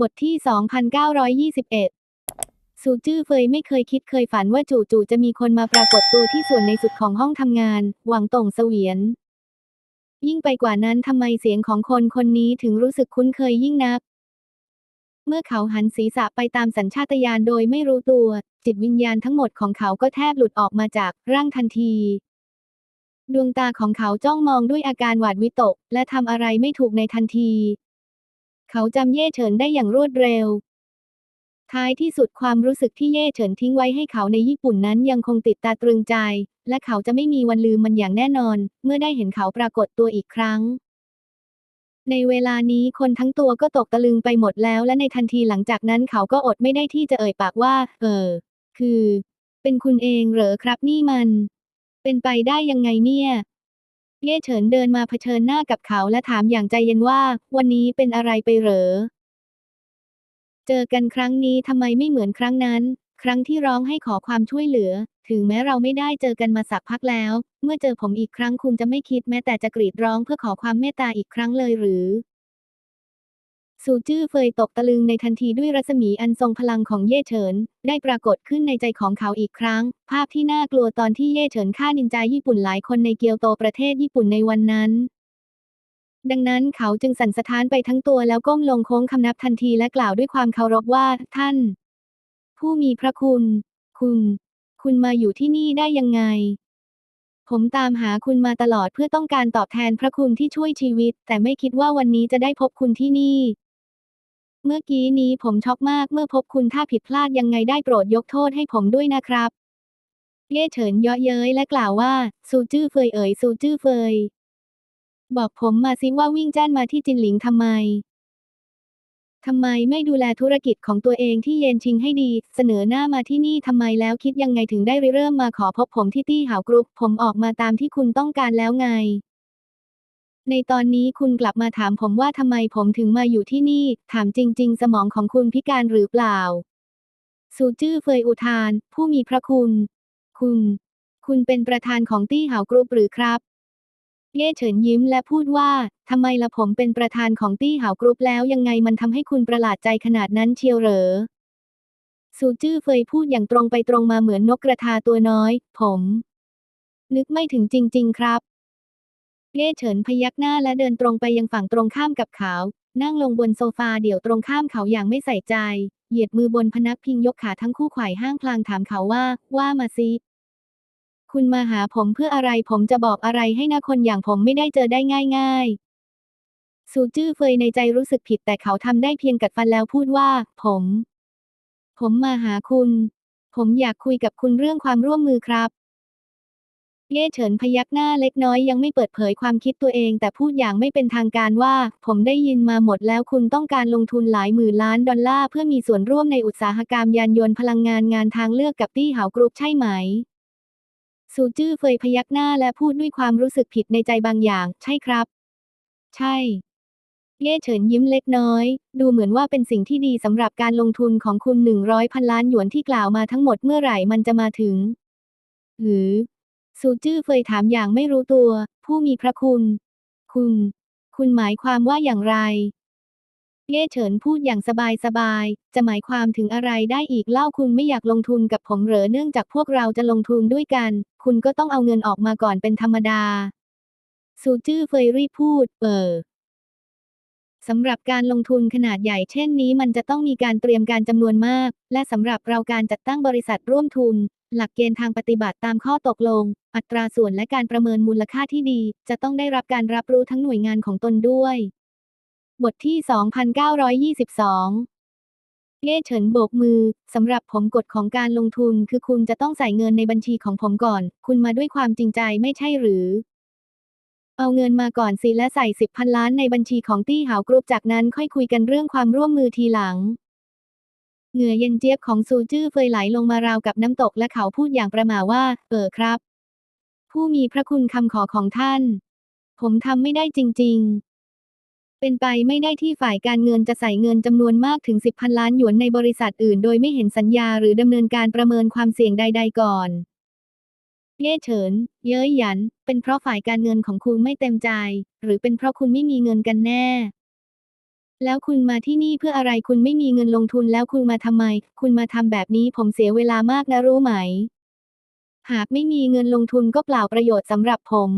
บทที่ 2,921 ซูจื้อเฟยไม่เคยคิดเคยฝันว่าจู่ๆจะมีคนมาปรากฏตัวที่ส่วนในสุดของห้องทำงาน หวังต่งเสวียน ยิ่งไปกว่านั้นทำไมเสียงของคนคนนี้ถึงรู้สึกคุ้นเคยยิ่งนัก เมื่อเขาหันศีรษะไปตามสัญชาตญาณโดยไม่รู้ตัว จิตวิญญาณทั้งหมดของเขาก็แทบหลุดออกมาจากร่างทันทีดวงตาของเขาจ้องมองด้วยอาการหวาดวิตก และทำอะไรไม่ถูกในทันที เขาจำเย่เฉินได้อย่างรวดเร็ว ท้ายที่สุดความรู้สึกที่เย่เฉินทิ้งไว้ให้เขาในญี่ปุ่นนั้นยังคงติดตาตรึงใจ และเขาจะไม่มีวันลืมมันอย่างแน่นอน เมื่อได้เห็นเขาปรากฏตัวอีกครั้ง ในเวลานี้คนทั้งตัวก็ตกตะลึงไปหมดแล้ว และในทันทีหลังจากนั้นเขาก็อดไม่ได้ที่จะเอ่ยปากว่า เออ คือ เป็นคุณเองเหรอครับนี่มัน เป็นไปได้ยังไงเนี่ย เย่เฉินเดินมาเผชิญหน้ากับเขาและถามอย่างใจเย็นว่า วันนี้เป็นอะไรไปเหรอ เจอกันครั้งนี้ทำไมไม่เหมือนครั้งนั้น ครั้งที่ร้องให้ขอความช่วยเหลือ ถึงแม้เราไม่ได้เจอกันมาสักพักแล้ว เมื่อเจอผมอีกครั้งคุณจะไม่คิดแม้แต่จะกรีดร้องเพื่อขอความเมตตาอีกครั้งเลยหรือ ซูจื้อเฟยตกตะลึงในทันทีด้วยรัศมีอันทรงพลังของเย่เฉิน ได้ปรากฏขึ้นในใจของเขาอีกครั้ง ภาพที่น่ากลัวตอนที่เย่เฉินฆ่านินจาญี่ปุ่นหลายคนในเกียวโตประเทศญี่ปุ่นในวันนั้นดังนั้นเขาจึงสั่นสะท้านไปทั้งตัวแล้วก้มลงโค้งคำนับทันทีและกล่าวด้วยความเคารพว่า ท่าน ผู้มีพระคุณ คุณ คุณมาอยู่ที่นี่ได้ยังไง ผมตามหาคุณมาตลอดเพื่อต้องการตอบแทนพระคุณที่ช่วยชีวิต แต่ไม่คิดว่าวันนี้จะได้พบคุณที่นี่ เมื่อกี้นี้ผมช็อกมากเมื่อพบคุณถ้าผิดพลาดยังไงได้โปรดยกโทษให้ผมด้วยนะครับเย่เฉินเยาะเย้ยและกล่าวว่า ซูจื้อเฟยเอ๋ยซูจื้อเฟย บอกผมมาสิว่าวิ่งแจ้นมาที่จินหลิงทำไมทำไมไม่ดูแลธุรกิจของตัวเองที่เย็นชิงให้ดี เสนอหน้ามาที่นี่ทำไมแล้วคิดยังไงถึงได้ริเริ่มมาขอพบผมที่ตี้หาวกรุ๊ปผมออกมาตามที่คุณต้องการแล้วไง ในตอนนี้คุณกลับมาถามผมว่าทำไมผมถึงมาอยู่ที่นี่ ถามจริง ๆ สมองของคุณพิการหรือเปล่าซูจื้อเฟยอุทาน ผู้มีพระคุณ คุณ คุณเป็นประธานของตี้หาวกรุ๊ปหรือครับ เย่เฉินยิ้มและพูดว่าทำไมละผมเป็นประธานของตี้หาวกรุ๊ปแล้วยังไงมันทำให้คุณประหลาดใจขนาดนั้นเชียวเหรอซูจื้อเฟยพูดอย่างตรงไปตรงมาเหมือนนกกระทาตัวน้อย ผม นึกไม่ถึงจริง ๆ ครับ เย่เฉินพยักหน้าและเดินตรงไปยังฝั่งตรงข้ามกับเขา นั่งลงบนโซฟาเดี่ยวตรงข้ามเขาอย่างไม่ใส่ใจ เหยียดมือบนพนักพิงยกขาทั้งคู่ไขว่ห้างพลางถามเขาว่า ว่ามาสิคุณมาหาผมเพื่ออะไรผมจะบอกอะไรให้นะคนอย่างผมไม่ได้เจอได้ง่าย ๆ ซูจื้อเฟยในใจรู้สึกผิดแต่เขาทำได้เพียงกัดฟันแล้วพูดว่า ผม ผมมาหาคุณ ผมอยากคุยกับคุณเรื่องความร่วมมือครับ เย่เฉินพยักหน้าเล็กน้อยยังไม่เปิดเผยความคิดตัวเอง แต่พูดอย่างไม่เป็นทางการว่า ผมได้ยินมาหมดแล้วคุณต้องการลงทุนหลายหมื่นล้านดอลลาร์เพื่อมีส่วนร่วมในอุตสาหกรรมยานยนต์พลังงานงานทางเลือกกับตี้หากรุ๊ปใช่ไหมซูจื้อเฟยพยักหน้าและพูดด้วยความรู้สึกผิดในใจบางอย่าง ใช่ครับ ใช่ เย่เฉินยิ้มเล็กน้อย ดูเหมือนว่าเป็นสิ่งที่ดีสำหรับการลงทุนของคุณหนึ่งร้อยพันล้านหยวนที่กล่าวมาทั้งหมดเมื่อไหร่มันจะมาถึง หรือ ซูจื้อเฟยถามอย่างไม่รู้ตัว ผู้มีพระคุณ คุณ คุณหมายความว่าอย่างไร เย่เฉินพูดอย่างสบายสบายๆจะหมายความถึงอะไรได้อีกเล่าคุณไม่อยากลงทุนกับผมเหรอเนื่องจากพวกเราจะลงทุนด้วยกัน คุณก็ต้องเอาเงินออกมาก่อนเป็นธรรมดาซูจื้อเฟยรีพูด เออสำหรับการลงทุนขนาดใหญ่เช่นนี้มันจะต้องมีการเตรียมการจำนวนมาก และสำหรับเราการจัดตั้งบริษัทร่วมทุน หลักเกณฑ์ทางปฏิบัติตามข้อตกลง อัตราส่วนและการประเมินมูลค่าที่ดี จะต้องได้รับการรับรู้ทั้งหน่วยงานของตนด้วย บทที่ 2922 เย่เฉินโบกมือ สำหรับผมกฎของการลงทุนคือคุณจะต้องใส่เงินในบัญชีของผมก่อน คุณมาด้วยความจริงใจไม่ใช่หรือ เอาเงินมาก่อนสิและใส่สิบพันล้านในบัญชีของตี้หาวกรุ๊ปจากนั้นค่อยคุยกันเรื่องความร่วมมือทีหลัง เหงื่อเย็นเจี๊ยบของซูจื้อเฟยไหลลงมาราวกับน้ำตกและเขาพูดอย่างประมาว่า เออครับ ผู้มีพระคุณคำขอของท่าน ผมทำไม่ได้จริง ๆ เป็นไปไม่ได้ที่ฝ่ายการเงินจะใส่เงินจำนวนมากถึง 10พันล้านหยวนในบริษัทอื่น โดยไม่เห็นสัญญาหรือดำเนินการประเมินความเสี่ยงใด ๆ ก่อน เย่เฉิน เย้ยหยัน เป็นเพราะฝ่ายการเงินของคุณไม่เต็มใจ หรือเป็นเพราะคุณไม่มีเงินกันแน่ แล้วคุณมาที่นี่เพื่ออะไรคุณไม่มีเงินลงทุนแล้วคุณมาทำไม คุณมาทำแบบนี้ผมเสียเวลามากนะรู้ไหม หากไม่มีเงินลงทุนก็เปล่าประโยชน์สำหรับผม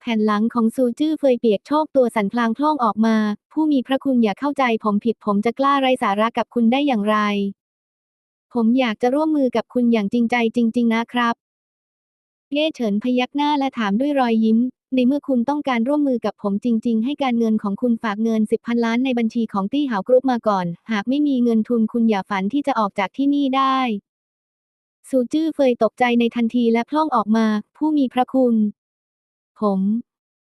แผ่นหลังของซูจื้อเฟยเปียกโชกตัวสันพลางโพล่องออกมา ผู้มีพระคุณอย่าเข้าใจผมผิดผมจะกล้าไร้สาระกับคุณได้อย่างไร ผมอยากจะร่วมมือกับคุณอย่างจริงใจจริง ๆ นะครับเย่เฉินพยักหน้าและถามด้วยรอยยิ้ม ในเมื่อคุณต้องการร่วมมือกับผมจริง ๆ ให้การเงินของคุณฝากเงินสิบพันล้านในบัญชีของตี้หาวกรุ๊ปมาก่อน หากไม่มีเงินทุนคุณอย่าฝันที่จะออกจากที่นี่ได้ซูจื้อเฟยตกใจในทันทีและพล่องออกมา ผู้มีพระคุณ ผม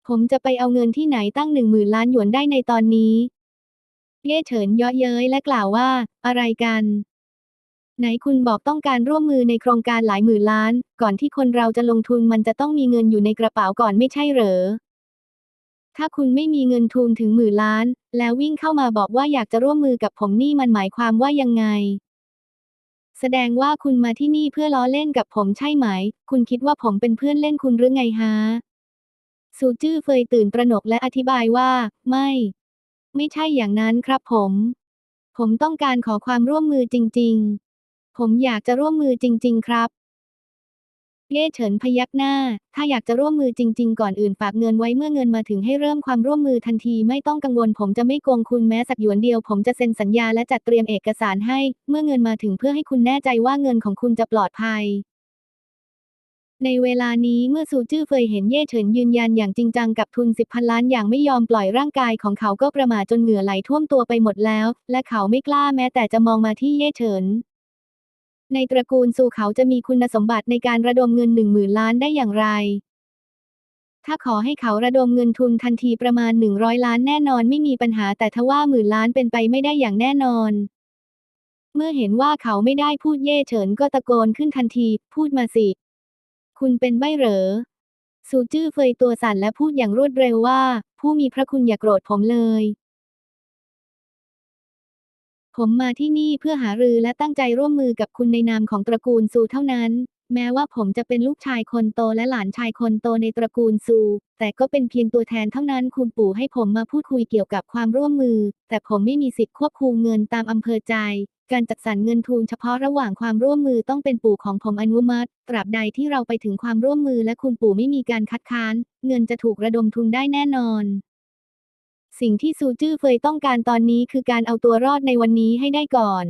ผมจะไปเอาเงินที่ไหนตั้งหนึ่งหมื่นล้านหยวนได้ในตอนนี้เย่เฉินเยาะเย้ยและกล่าวว่า อะไรกัน ไหนคุณบอกต้องการร่วมมือในโครงการหลายหมื่นล้าน ก่อนที่คนเราจะลงทุนมันจะต้องมีเงินอยู่ในกระเป๋าก่อนไม่ใช่เหรอ ถ้าคุณไม่มีเงินทุนถึงหมื่นล้าน แล้ววิ่งเข้ามาบอกว่าอยากจะร่วมมือกับผมนี่มันหมายความว่ายังไง แสดงว่าคุณมาที่นี่เพื่อล้อเล่นกับผมใช่ไหม คุณคิดว่าผมเป็นเพื่อนเล่นคุณหรือไงฮะซูจื้อเฟยตื่นตระหนกและอธิบายว่า ไม่ ไม่ใช่อย่างนั้นครับผม ผมต้องการขอความร่วมมือจริง ๆ ผมอยากจะร่วมมือจริง ๆ ครับเย่เฉินพยักหน้า ถ้าอยากจะร่วมมือจริง ๆ ก่อนอื่นฝากเงินไว้เมื่อเงินมาถึงให้เริ่มความร่วมมือทันทีไม่ต้องกังวลผมจะไม่โกงคุณแม้สักหยวนเดียว ผมจะเซ็นสัญญาและจัดเตรียมเอกสารให้ เมื่อเงินมาถึงเพื่อให้คุณแน่ใจว่าเงินของคุณจะปลอดภัย ในเวลานี้เมื่อซูจื้อเฟยเห็นเย่เฉินยืนยันอย่างจริงจังกับทุนสิบพันล้านอย่างไม่ยอมปล่อยร่างกายของเขาก็ประหม่าจนเหงื่อไหลท่วมตัวไปหมดแล้ว และเขาไม่กล้าแม้แต่จะมองมาที่เย่เฉิน ในตระกูลซูเขาจะมีคุณสมบัติในการระดมเงินหนึ่งหมื่นล้านได้อย่างไร ถ้าขอให้เขาระดมเงินทุนทันทีประมาณหนึ่งร้อยล้านแน่นอนไม่มีปัญหาแต่ทว่าหมื่นล้านเป็นไปไม่ได้อย่างแน่นอน เมื่อเห็นว่าเขาไม่ได้พูดเย่เฉินก็ตะโกนขึ้นทันที พูดมาสิ คุณเป็นใบเหรอซูจื้อเฟยตัวสั่นและพูดอย่างรวดเร็วว่า ผู้มีพระคุณอย่าโกรธผมเลย ผมมาที่นี่เพื่อหารือและตั้งใจร่วมมือกับคุณในนามของตระกูลซูเท่านั้น แม้ว่าผมจะเป็นลูกชายคนโตและหลานชายคนโตในตระกูลซู แต่ก็เป็นเพียงตัวแทนเท่านั้นคุณปู่ให้ผมมาพูดคุยเกี่ยวกับความร่วมมือ แต่ผมไม่มีสิทธิ์ควบคุมเงินตามอำเภอใจ การจัดสรรเงินทุนเฉพาะระหว่างความร่วมมือต้องเป็นปู่ของผมอนุมัติ ตราบใดที่เราไปถึงความร่วมมือและคุณปู่ไม่มีการคัดค้าน เงินจะถูกระดมทุนได้แน่นอน สิ่งที่ซูจื้อเฟยต้องการตอนนี้คือการเอาตัวรอดในวันนี้ให้ได้ก่อน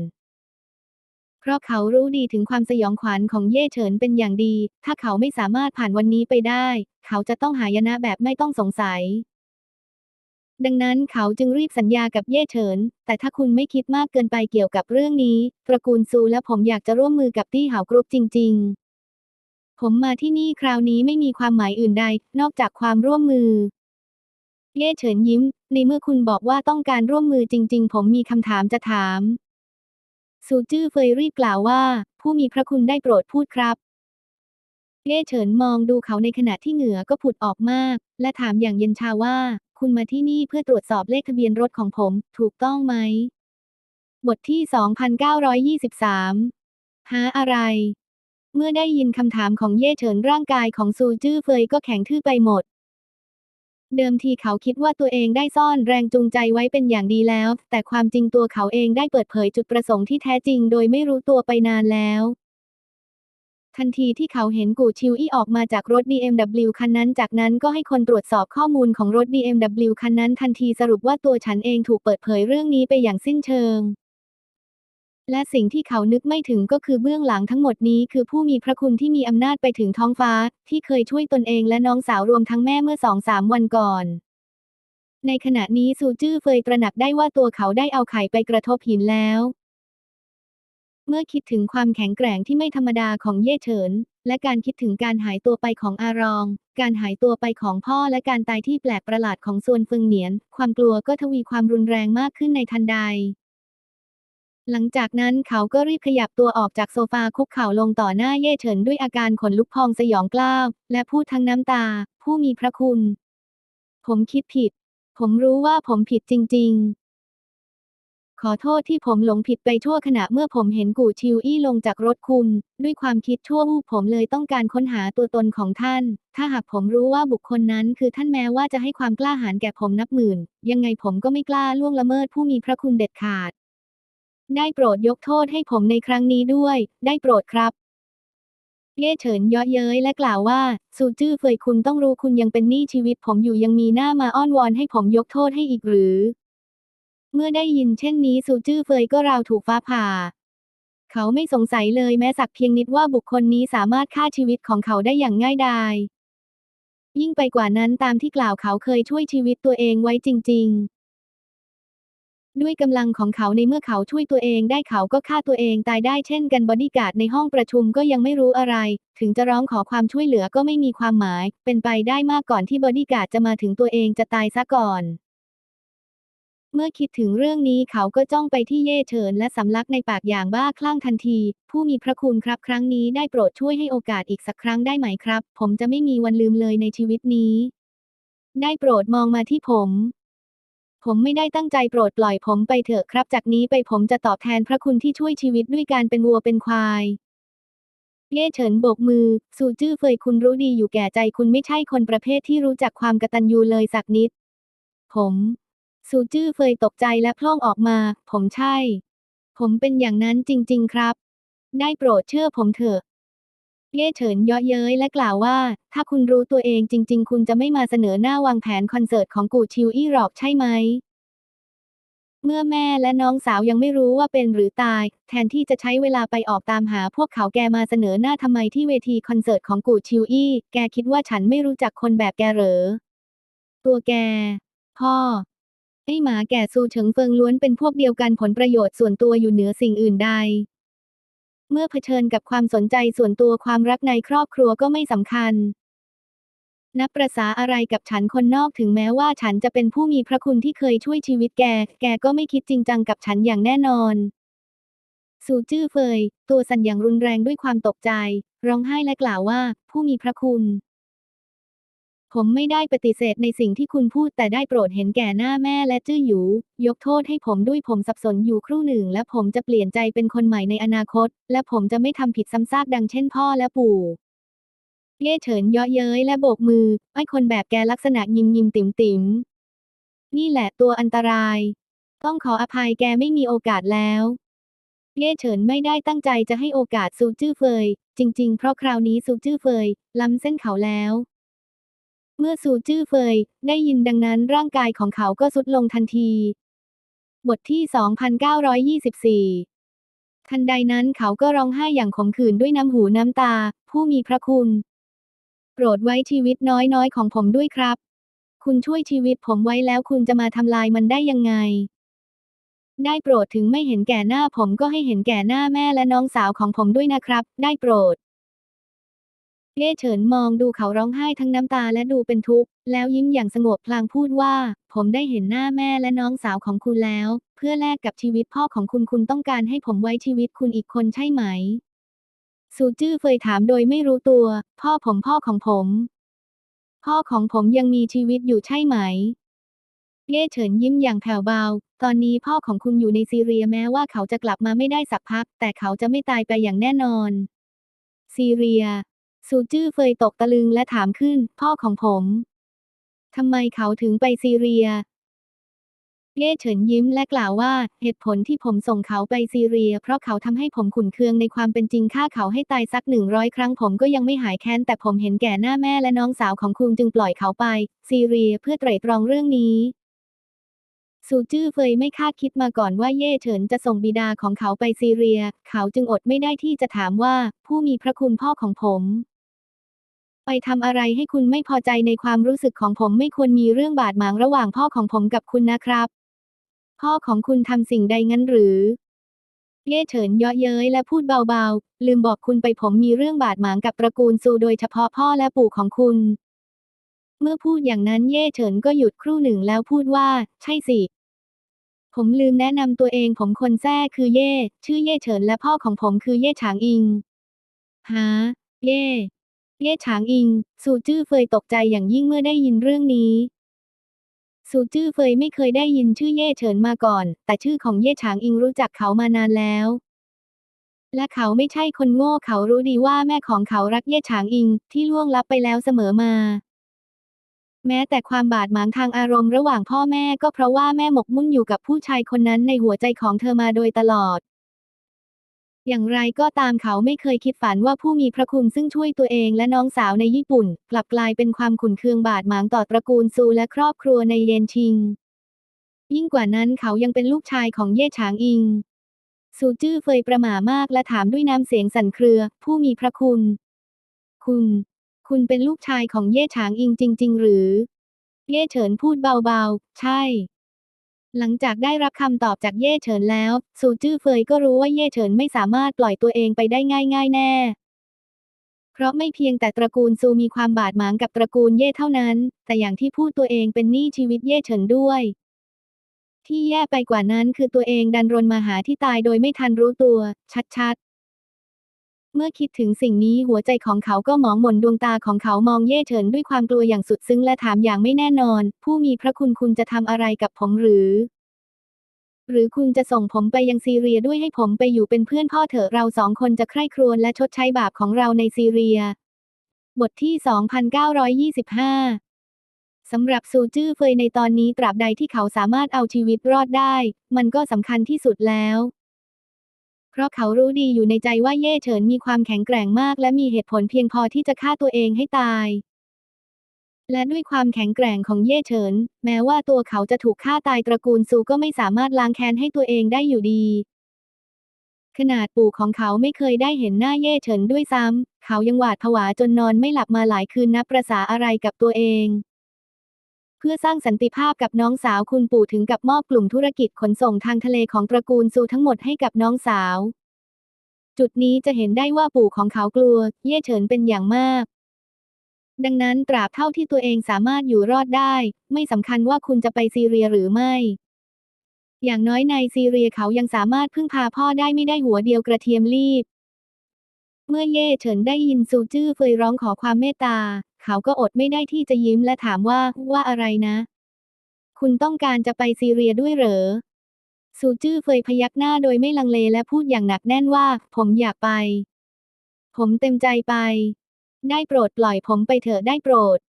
เพราะเขารู้ดีถึงความสยองขวัญของเย่เฉินเป็นอย่างดี ถ้าเขาไม่สามารถผ่านวันนี้ไปได้ เขาจะต้องหายนะแบบไม่ต้องสงสัย ดังนั้นเขาจึงรีบสัญญากับเย่เฉิน แต่ถ้าคุณไม่คิดมากเกินไปเกี่ยวกับเรื่องนี้ ตระกูลซูและผมอยากจะร่วมมือกับตี้หาวกรุ๊ปจริง ๆผมมาที่นี่คราวนี้ไม่มีความหมายอื่นใด นอกจากความร่วมมือ เย่เฉินยิ้ม ในเมื่อคุณบอกว่าต้องการร่วมมือจริง ๆ ผมมีคำถามจะถาม ซูจื้อเฟยรีบกล่าวว่า ผู้มีพระคุณได้โปรดพูดครับเย่เฉินมองดูเขาในขณะที่เหงื่อก็ผุดออกมาก และถามอย่างเย็นชาว่า คุณมาที่นี่เพื่อตรวจสอบเลขทะเบียนรถของผม ถูกต้องไหม บทที่ 2923 หาอะไร เมื่อได้ยินคำถามของเย่เฉินร่างกายของซูจื้อเฟยก็แข็งทื่อไปหมด เดิมทีเขาคิดว่าตัวเองได้ซ่อนแรงจูงใจไว้เป็นอย่างดีแล้ว แต่ความจริงตัวเขาเองได้เปิดเผยจุดประสงค์ที่แท้จริงโดยไม่รู้ตัวไปนานแล้ว ทันทีที่เขาเห็นกูชิวอี้ออกมาจากรถ BMW คันนั้น จากนั้นก็ให้คนตรวจสอบข้อมูลของรถ BMW คันนั้นทันทีสรุปว่าตัวฉันเองถูกเปิดเผยเรื่องนี้ไปอย่างสิ้นเชิง และสิ่งที่เขานึกไม่ถึงก็คือเบื้องหลังทั้งหมดนี้คือผู้มีพระคุณที่มีอำนาจไปถึงท้องฟ้า ที่เคยช่วยตนเองและน้องสาวรวมทั้งแม่เมื่อสองสามวันก่อน ในขณะนี้ซูจื้อเฟยตระหนักได้ว่าตัวเขาได้เอาไข่ไปกระทบหินแล้ว เมื่อคิดถึงความแข็งแกร่งที่ไม่ธรรมดาของเย่เฉิน และการคิดถึงการหายตัวไปของอารอง การหายตัวไปของพ่อและการตายที่แปลกประหลาดของซวนเฟิงเหนียน ความกลัวก็ทวีความรุนแรงมากขึ้นในทันใด หลังจากนั้นเขาก็รีบขยับตัวออกจากโซฟาคุกเข่าลงต่อหน้าเย่เฉินด้วยอาการขนลุกพองสยองกล้าว และพูดทั้งน้ำตา ผู้มีพระคุณ ผมคิดผิด ผมรู้ว่าผมผิดจริง ๆ ขอโทษที่ผมหลงผิดไปชั่วขณะเมื่อผมเห็นกู่ชิวอี้ลงจากรถคุณ ด้วยความคิดชั่ววูบผมเลยต้องการค้นหาตัวตนของท่าน ถ้าหากผมรู้ว่าบุคคลนั้นคือท่านแม้ว่าจะให้ความกล้าหาญแก่ผมนับหมื่น ยังไงผมก็ไม่กล้าล่วงละเมิดผู้มีพระคุณเด็ดขาด ได้โปรดยกโทษให้ผมในครั้งนี้ด้วย ได้โปรดครับ เย่เฉินเยาะเย้ยและกล่าวว่า ซูจื้อเฟยคุณต้องรู้คุณยังเป็นหนี้ชีวิตผมอยู่ยังมีหน้ามาอ้อนวอนให้ผมยกโทษให้อีกหรือ เมื่อได้ยินเช่นนี้ซูจื้อเฟยก็ราวถูกฟ้าผ่า เขาไม่สงสัยเลยแม้สักเพียงนิดว่าบุคคลนี้สามารถฆ่าชีวิตของเขาได้อย่างง่ายดายยิ่งไปกว่านั้นตามที่กล่าวเขาเคยช่วยชีวิตตัวเองไว้จริง ๆ ด้วยกำลังของเขาในเมื่อเขาช่วยตัวเองได้เขาก็ฆ่าตัวเองตายได้เช่นกันบอดี้การ์ดในห้องประชุมก็ยังไม่รู้อะไร ถึงจะร้องขอความช่วยเหลือก็ไม่มีความหมาย เป็นไปได้มากก่อนที่บอดี้การ์ดจะมาถึงตัวเองจะตายซะก่อน เมื่อคิดถึงเรื่องนี้เขาก็จ้องไปที่เย่เฉินและสำลักในปากอย่างบ้าคลั่งทันที ผู้มีพระคุณครับครั้งนี้ได้โปรดช่วยให้โอกาสอีกสักครั้งได้ไหมครับ ผมจะไม่มีวันลืมเลยในชีวิตนี้ ได้โปรดมองมาที่ผม ผมไม่ได้ตั้งใจโปรดปล่อยผมไปเถอะครับ จากนี้ไปผมจะตอบแทนพระคุณที่ช่วยชีวิตด้วยการเป็นวัวเป็นควายเย่เฉินโบกมือซูจื้อเฟยคุณรู้ดีอยู่แก่ใจคุณไม่ใช่คนประเภทที่รู้จักความกตัญญูเลยสักนิด ผมซูจื้อเฟยตกใจและพล่องออกมา ผมใช่ ผมเป็นอย่างนั้นจริง ๆ ครับ ได้โปรดเชื่อผมเถอะ เย่เฉินเยาะเย้ยและกล่าวว่า ถ้าคุณรู้ตัวเองจริง ๆ คุณจะไม่มาเสนอหน้าวางแผนคอนเสิร์ตของกูชิวอี้หรอกใช่ไหม เมื่อแม่และน้องสาวยังไม่รู้ว่าเป็นหรือตาย แทนที่จะใช้เวลาไปออกตามหาพวกเขาแกมาเสนอหน้าทำไมที่เวทีคอนเสิร์ตของกูชิวอี้แกคิดว่าฉันไม่รู้จักคนแบบแกเหรอ ตัวแก พ่อไอหมาแก่ซูเฉิงเฟิงล้วนเป็นพวกเดียวกันผลประโยชน์ส่วนตัวอยู่เหนือสิ่งอื่นใด เมื่อเผชิญกับความสนใจส่วนตัวความรักในครอบครัวก็ไม่สำคัญ นับประษาอะไรกับฉันคนนอกถึงแม้ว่าฉันจะเป็นผู้มีพระคุณที่เคยช่วยชีวิตแก แกก็ไม่คิดจริงจังกับฉันอย่างแน่นอนซูจื้อเฟย ตัวสั่นอย่างรุนแรงด้วยความตกใจ ร้องไห้และกล่าวว่า ผู้มีพระคุณ ผมไม่ได้ปฏิเสธในสิ่งที่คุณพูดแต่ได้โปรดเห็นแก่หน้าแม่และจื้อหยู ยกโทษให้ผมด้วยผมสับสนอยู่ครู่หนึ่ง และผมจะเปลี่ยนใจเป็นคนใหม่ในอนาคต และผมจะไม่ทำผิดซ้ำซากดังเช่นพ่อและปู่เย่เฉินเยาะเย้ยและโบกมือ ไอ้คนแบบแกลักษณะยิ้มยิ้มติ๋มติ๋มนี่แหละตัวอันตราย ต้องขออภัยแกไม่มีโอกาสแล้วเย่เฉินไม่ได้ตั้งใจจะให้โอกาสซูจื้อเฟย จริง ๆ เพราะคราวนี้ซูจื้อเฟยล้ำเส้นเขาแล้ว เมื่อซูจื้อเฟยได้ยินดังนั้นร่างกายของเขาก็สุดลงทันที บทที่ 2924 ทันใดนั้นเขาก็ร้องไห้อย่างขมขื่นด้วยน้ำหูน้ำตา ผู้มีพระคุณ โปรดไว้ชีวิตน้อยๆของผมด้วยครับ คุณช่วยชีวิตผมไว้แล้วคุณจะมาทำลายมันได้ยังไง ได้โปรดถึงไม่เห็นแก่หน้าผมก็ให้เห็นแก่หน้าแม่และน้องสาวของผมด้วยนะครับ ได้โปรด เย่เฉินมองดูเขาร้องไห้ทั้งน้ำตาและดูเป็นทุกข์ แล้วยิ้มอย่างสงบพลางพูดว่า ผมได้เห็นหน้าแม่และน้องสาวของคุณแล้ว เพื่อแลกกับชีวิตพ่อของคุณคุณต้องการให้ผมไว้ชีวิตคุณอีกคนใช่ไหม ซูจื้อเฟยถามโดยไม่รู้ตัว พ่อผมพ่อของผม พ่อของผมยังมีชีวิตอยู่ใช่ไหม เย่เฉินยิ้มอย่างแผ่วเบา ตอนนี้พ่อของคุณอยู่ในซีเรียแม้ว่าเขาจะกลับมาไม่ได้สักพัก แต่เขาจะไม่ตายไปอย่างแน่นอน ซีเรีย ซูจื้อเฟยตกตะลึงและถามขึ้น พ่อของผมทำไมเขาถึงไปซีเรีย เย่เฉินยิ้มและกล่าวว่า เหตุผลที่ผมส่งเขาไปซีเรีย เพราะเขาทำให้ผมขุนเคืองในความเป็นจริงฆ่าเขาให้ตายสักหนึ่งร้อยครั้งผมก็ยังไม่หายแค้น แต่ผมเห็นแก่หน้าแม่และน้องสาวของคุณจึงปล่อยเขาไป ซีเรียเพื่อไตร่ตรองเรื่องนี้ซูจื้อเฟยไม่คาดคิดมาก่อนว่าเย่เฉินจะส่งบิดาของเขาไปซีเรีย เขาจึงอดไม่ได้ที่จะถามว่า ผู้มีพระคุณพ่อของผม ไปทำอะไรให้คุณไม่พอใจในความรู้สึกของผมไม่ควรมีเรื่องบาดหมางระหว่างพ่อของผมกับคุณนะครับ พ่อของคุณทำสิ่งใดงั้นหรือเย่เฉินเยาะเย้ยและพูดเบาๆ ลืมบอกคุณไปผมมีเรื่องบาดหมางกับตระกูลซูโดยเฉพาะพ่อและปู่ของคุณ เมื่อพูดอย่างนั้นเย่เฉินก็หยุดครู่หนึ่งแล้วพูดว่า ใช่สิ ผมลืมแนะนำตัวเองผมคนแท้คือเย่ ชื่อเย่เฉินและพ่อของผมคือเย่ฉางอิงฮะเย่ เย่ฉางอิงซูจื้อเฟยตกใจอย่างยิ่งเมื่อได้ยินเรื่องนี้ซูจื้อเฟยไม่เคยได้ยินชื่อเย่เฉินมาก่อน แต่ชื่อของเย่ฉางอิงรู้จักเขามานานแล้ว และเขาไม่ใช่คนโง่เขารู้ดีว่าแม่ของเขารักเย่ฉางอิงที่ล่วงลับไปแล้วเสมอมา แม้แต่ความบาดหมางทางอารมณ์ระหว่างพ่อแม่ก็เพราะว่าแม่หมกมุ่นอยู่กับผู้ชายคนนั้นในหัวใจของเธอมาโดยตลอด อย่างไรก็ตามเขาไม่เคยคิดฝันว่าผู้มีพระคุณซึ่งช่วยตัวเองและน้องสาวในญี่ปุ่น กลับกลายเป็นความขุนเคืองบาดหมางต่อตระกูลซูและครอบครัวในเยนชิง ยิ่งกว่านั้นเขายังเป็นลูกชายของเย่ฉางอิง ซูจื้อเฟยประหม่ามากและถามด้วยน้ำเสียงสั่นเครือ ผู้มีพระคุณ คุณ คุณเป็นลูกชายของเย่ฉางอิงจริง ๆ หรือ เย่เฉินพูดเบาๆ ใช่ หลังจากได้รับคำตอบจากเย่เฉินแล้วซูจื้อเฟยก็รู้ว่าเย่เฉินไม่สามารถปล่อยตัวเองไปได้ง่าย ๆ แน่ เพราะไม่เพียงแต่ตระกูลซูมีความบาดหมางกับตระกูลเย่เท่านั้น แต่อย่างที่พูดตัวเองเป็นหนี้ชีวิตเย่เฉินด้วย ที่แย่ไปกว่านั้นคือตัวเองดันรนมาหาที่ตายโดยไม่ทันรู้ตัว ชัดๆ เมื่อคิดถึงสิ่งนี้หัวใจของเขาก็หมองหม่นดวงตาของเขามองเย่เฉินด้วยความกลัวอย่างสุดซึ้งและถามอย่างไม่แน่นอน ผู้มีพระคุณคุณจะทำอะไรกับผมหรือ หรือคุณจะส่งผมไปยังซีเรียด้วยให้ผมไปอยู่เป็นเพื่อนพ่อเถอะเราสองคนจะใคร่ครวญและชดใช้บาปของเราในซีเรีย บทที่ 2925สำหรับซูจื้อเฟยในตอนนี้ตราบใดที่เขาสามารถเอาชีวิตรอดได้ มันก็สำคัญที่สุดแล้ว เพราะเขารู้ดีอยู่ในใจว่าเย่เฉินมีความแข็งแกร่งมาก และมีเหตุผลเพียงพอที่จะฆ่าตัวเองให้ตาย และด้วยความแข็งแกร่งของเย่เฉิน แม้ว่าตัวเขาจะถูกฆ่าตายตระกูลซูก็ไม่สามารถล้างแค้นให้ตัวเองได้อยู่ดี ขนาดปู่ของเขาไม่เคยได้เห็นหน้าเย่เฉินด้วยซ้ำ เขายังหวาดผวาจนนอนไม่หลับมาหลายคืนนับประษาอะไรกับตัวเอง เพื่อสร้างสันติภาพกับน้องสาวคุณปู่ถึงกับมอบกลุ่มธุรกิจขนส่งทางทะเลของตระกูลซูทั้งหมดให้กับน้องสาว จุดนี้จะเห็นได้ว่าปู่ของเขากลัว เย่เฉินเป็นอย่างมาก ดังนั้นตราบเท่าที่ตัวเองสามารถอยู่รอดได้ ไม่สำคัญว่าคุณจะไปซีเรียหรือไม่ อย่างน้อยในซีเรียเขายังสามารถพึ่งพาพ่อได้ไม่ได้หัวเดียวกระเทียมรีบเมื่อเย่เฉินได้ยินซูจื้อเฟยร้องขอความเมตตา เขาก็อดไม่ได้ที่จะยิ้มและถามว่าว่าอะไรนะ คุณต้องการจะไปซีเรียด้วยเหรอซูจื้อเฟยพยักหน้าโดยไม่ลังเลและพูดอย่างหนักแน่นว่า ผมอยากไป ผมเต็มใจไป ได้โปรดปล่อยผมไปเถอะได้โปรด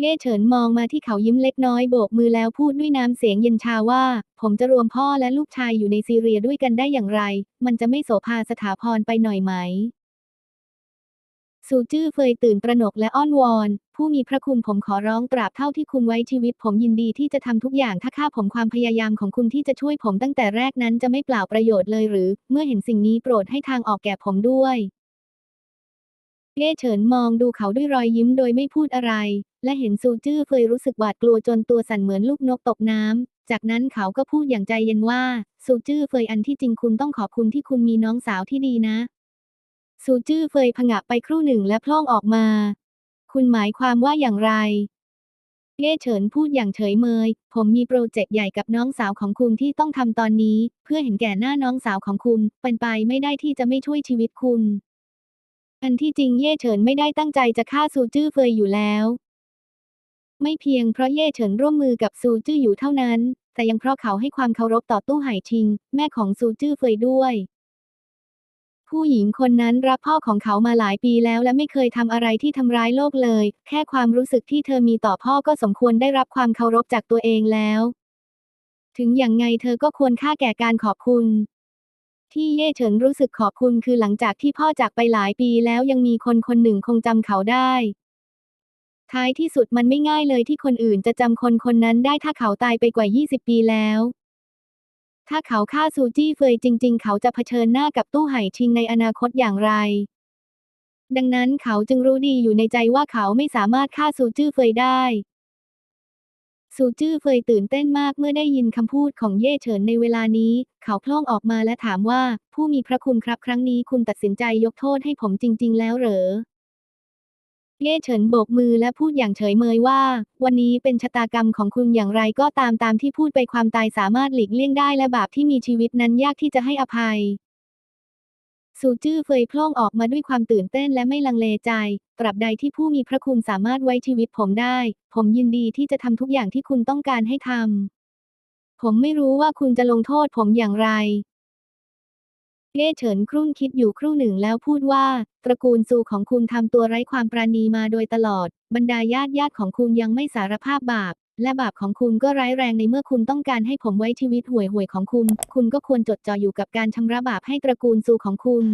เย่เฉินมองมาที่เขายิ้มเล็กน้อยโบกมือแล้วพูดด้วยน้ำเสียงเย็นชาว่า ผมจะรวมพ่อและลูกชายอยู่ในซีเรียด้วยกันได้อย่างไร มันจะไม่โสภาสถาพรไปหน่อยไหม ซูจื้อเฟยตื่นตระหนกและอ้อนวอน ผู้มีพระคุณผมขอร้องตราบเท่าที่คุณไว้ชีวิต ผมยินดีที่จะทำทุกอย่างถ้าค่าผมความพยายามของคุณที่จะช่วยผมตั้งแต่แรกนั้นจะไม่เปล่าประโยชน์เลยหรือ เมื่อเห็นสิ่งนี้โปรดให้ทางออกแก่ผมด้วยเย่เฉินมองดูเขาด้วยรอยยิ้มโดยไม่พูดอะไร และเห็นซูจื้อเฟยรู้สึกหวาดกลัวจนตัวสั่นเหมือนลูกนกตกน้ำจากนั้นเขาก็พูดอย่างใจเย็นว่าซูจื้อเฟยอันที่จริงคุณต้องขอบคุณที่คุณมีน้องสาวที่ดีนะ ซูจื้อเฟยผงะไปครู่หนึ่งและพล่องออกมา คุณหมายความว่าอย่างไรเย่เฉินพูดอย่างเฉยเมย ผมมีโปรเจกต์ใหญ่กับน้องสาวของคุณที่ต้องทำตอนนี้ เพื่อเห็นแก่หน้าน้องสาวของคุณ เป็นไปไม่ได้ที่จะไม่ช่วยชีวิตคุณ อันที่จริงเย่เฉินไม่ได้ตั้งใจจะฆ่าซูจื้อเฟยอยู่แล้ว ไม่เพียงเพราะเย่เฉินร่วมมือกับซูจื้ออยู่เท่านั้น แต่ยังเพราะเขาให้ความเคารพต่อตู้ไห่ชิง แม่ของซูจื้อเฟยด้วย ผู้หญิงคนนั้นรักพ่อของเขามาหลายปีแล้วและไม่เคยทำอะไรที่ทำร้ายโลกเลย แค่ความรู้สึกที่เธอมีต่อพ่อก็สมควรได้รับความเคารพจากตัวเองแล้ว ถึงอย่างไงเธอก็ควรค่าแก่การขอบคุณ ที่เย่เฉินรู้สึกขอบคุณคือหลังจากที่พ่อจากไปหลายปีแล้วยังมีคนคนหนึ่งคงจำเขาได้ ท้ายที่สุดมันไม่ง่ายเลยที่คนอื่นจะจำคนคนนั้นได้ถ้าเขาตายไปกว่า 20 ปีแล้ว ถ้าเขาฆ่าซูจี้เฟยจริง ๆ เขาจะเผชิญหน้ากับตู้ไห่ชิงในอนาคตอย่างไร ดังนั้นเขาจึงรู้ดีอยู่ในใจว่าเขาไม่สามารถฆ่าซูจื้อเฟยได้ซูจื้อเฟยตื่นเต้นมากเมื่อได้ยินคำพูดของเย่เฉินในเวลานี้ เขาพล่องออกมาและถามว่า ผู้มีพระคุณครับครั้งนี้คุณตัดสินใจยกโทษให้ผมจริง ๆ แล้วเหรอ เย่เฉินโบกมือและพูดอย่างเฉยเมยว่า วันนี้เป็นชะตากรรมของคุณอย่างไรก็ตามตามที่พูดไปความตายสามารถหลีกเลี่ยงได้และบาปที่มีชีวิตนั้นยากที่จะให้อภัยซซูจื้อเฟยโพล่งออกมาด้วยความตื่นเต้นและไม่ลังเลใจ ตราบใดที่ผู้มีพระคุณสามารถไว้ชีวิตผมได้ ผมยินดีที่จะทำทุกอย่างที่คุณต้องการให้ทำผมไม่รู้ว่าคุณจะลงโทษผมอย่างไร เย่เฉินครุ่นคิดอยู่ครู่หนึ่งแล้วพูดว่า ตระกูลซูของคุณทำตัวไร้ความปราณีมาโดยตลอด บรรดาญาติญาติของคุณยังไม่สารภาพบาป และบาปของคุณก็ร้ายแรงในเมื่อคุณต้องการให้ผมไว้ชีวิตห่วยห่วยของคุณ คุณก็ควรจดจ่ออยู่กับการชำระบาปให้ตระกูลซูของคุณ